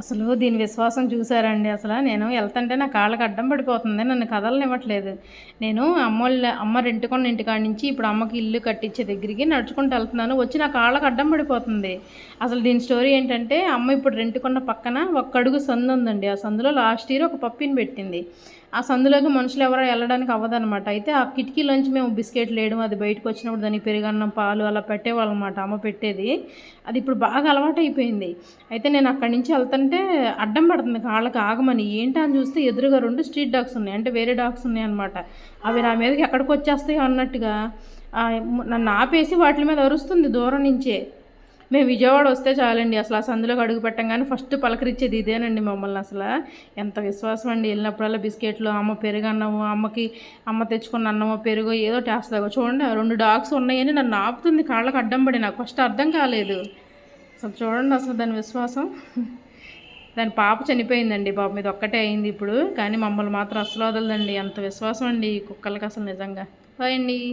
అసలు దీని విశ్వాసం చూసారండి అసలు. నేను వెళ్తుంటే నా కాళ్ళకి అడ్డం పడిపోతుంది. నన్ను కదలనివ్వట్లేదు. నేను అమ్మోళ్ళ అమ్మ రెంటుకున్న ఇంటికాడ నుంచి ఇప్పుడు అమ్మకి ఇల్లు కట్టించే దగ్గరికి నడుచుకుంటూ వెళ్తున్నాను. వచ్చి నా కాళ్ళకి అడ్డం పడిపోతుంది. అసలు దీని స్టోరీ ఏంటంటే అమ్మ ఇప్పుడు రెంటుకున్న పక్కన ఒక అడుగు సందు ఉందండి. ఆ సందులో లాస్ట్ ఇయర్ ఒక పప్పిని పెట్టింది. ఆ సందులోకి మనుషులు ఎవరో వెళ్ళడానికి అవ్వదనమాట అయితే ఆ కిటికీలోంచి మేము బిస్కెట్లు వేయడం అది బయటకు వచ్చినప్పుడు దానికి పెరుగన్నం పాలు అలా పెట్టేవాళ్ళనమాట అమ్మ పెట్టేది. అది ఇప్పుడు బాగా అలవాటు అయిపోయింది అయితే నేను అక్కడి నుంచి వెళ్తాను వెళ్తుంటే అడ్డం పడుతుంది కాళ్ళకి ఆగమని. ఏంటి అని చూస్తే ఎదురుగా రెండు స్ట్రీట్ డాగ్స్ ఉన్నాయి. అంటే వేరే డాగ్స్ ఉన్నాయి అనమాట అవి నా మీదకి ఎక్కడికి వచ్చేస్తాయి అన్నట్టుగా నన్ను ఆపేసి వాటి మీద అరుస్తుంది దూరం నుంచే. మేము విజయవాడ వస్తే చాలండి. అసలు ఆ సందులోకి అడుగు పెట్టంగానే ఫస్ట్ పలకరించేది ఇదేనండి మమ్మల్ని అసలు. ఎంత విశ్వాసం అండి. వెళ్ళినప్పుడల్లా బిస్కెట్లు అమ్మ పెరుగు అన్నము అమ్మకి అమ్మ తెచ్చుకున్న అన్నమో పెరుగు ఏదో టేస్తాగో చూడండి రెండు డాగ్స్ ఉన్నాయని నన్ను ఆపుతుంది. కాళ్ళకు అడ్డం పడి నాకు ఫస్ట్ అర్థం కాలేదు. అసలు చూడండి అసలు దాని విశ్వాసం. దాని పాప చనిపోయిందండి బాబు మీద ఒక్కటే అయింది ఇప్పుడు. కానీ మమ్మల్ని మాత్రం అసలు వదలదండి. అంత విశ్వాసం అండి కుక్కలకి అసలు నిజంగా. బాయ్ అండి.